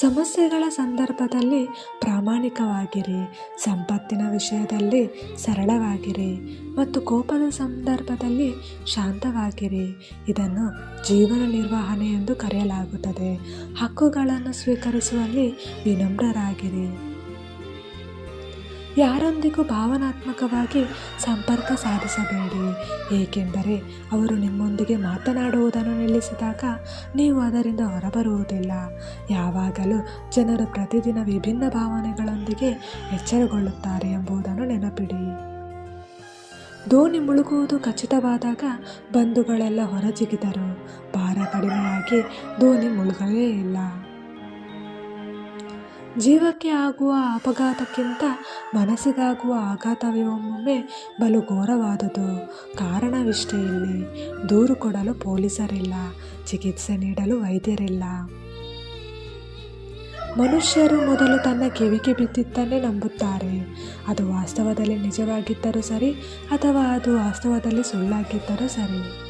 ಸಮಸ್ಯೆಗಳ ಸಂದರ್ಭದಲ್ಲಿ ಪ್ರಾಮಾಣಿಕವಾಗಿರಿ, ಸಂಪತ್ತಿನ ವಿಷಯದಲ್ಲಿ ಸರಳವಾಗಿರಿ ಮತ್ತು ಕೋಪದ ಸಂದರ್ಭದಲ್ಲಿ ಶಾಂತವಾಗಿರಿ. ಇದನ್ನು ಜೀವನ ನಿರ್ವಹಣೆ ಎಂದು ಕರೆಯಲಾಗುತ್ತದೆ. ಹಕ್ಕುಗಳನ್ನು ಸ್ವೀಕರಿಸುವಲ್ಲಿ ವಿನಮ್ರರಾಗಿರಿ. ಯಾರೊಂದಿಗೂ ಭಾವನಾತ್ಮಕವಾಗಿ ಸಂಪರ್ಕ ಸಾಧಿಸಬೇಡಿ. ಏಕೆಂದರೆ ಅವರು ನಿಮ್ಮೊಂದಿಗೆ ಮಾತನಾಡುವುದನ್ನು ನಿಲ್ಲಿಸಿದಾಗ ನೀವು ಅದರಿಂದ ಹೊರಬರುವುದಿಲ್ಲ. ಯಾವಾಗಲೂ ಜನರು ಪ್ರತಿದಿನ ವಿಭಿನ್ನ ಭಾವನೆಗಳೊಂದಿಗೆ ಎಚ್ಚರಗೊಳ್ಳುತ್ತಾರೆ ಎಂಬುದನ್ನು ನೆನಪಿಡಿ. ದೋಣಿ ಮುಳುಗುವುದು ಖಚಿತವಾದಾಗ ಬಂಧುಗಳೆಲ್ಲ ಹೊರಜಿಗಿದರು. ಭಾರ ಕಡಿಮೆಯಾಗಿ ದೋಣಿ ಮುಳುಗಲೇ ಇಲ್ಲ. ಜೀವಕ್ಕೆ ಆಗುವ ಅಪಘಾತಕ್ಕಿಂತ ಮನಸ್ಸಿಗಾಗುವ ಆಘಾತವೇ ಒಮ್ಮೊಮ್ಮೆ ಬಲು ಘೋರವಾದುದು. ಕಾರಣವಿಷ್ಟೇ ಇಲ್ಲಿ. ದೂರು ಕೊಡಲು ಪೊಲೀಸರಿಲ್ಲ. ಚಿಕಿತ್ಸೆ ನೀಡಲು ವೈದ್ಯರಿಲ್ಲ. ಮನುಷ್ಯರು ಮೊದಲು ತನ್ನ ಕಿವಿಗೆ ಬಿದ್ದಿದ್ದನ್ನೇ ನಂಬುತ್ತಾರೆ. ಅದು ವಾಸ್ತವದಲ್ಲಿ ನಿಜವಾಗಿದ್ದರೂ ಸರಿ ಅಥವಾ ಅದು ವಾಸ್ತವದಲ್ಲಿ ಸುಳ್ಳಾಗಿದ್ದರೂ ಸರಿ.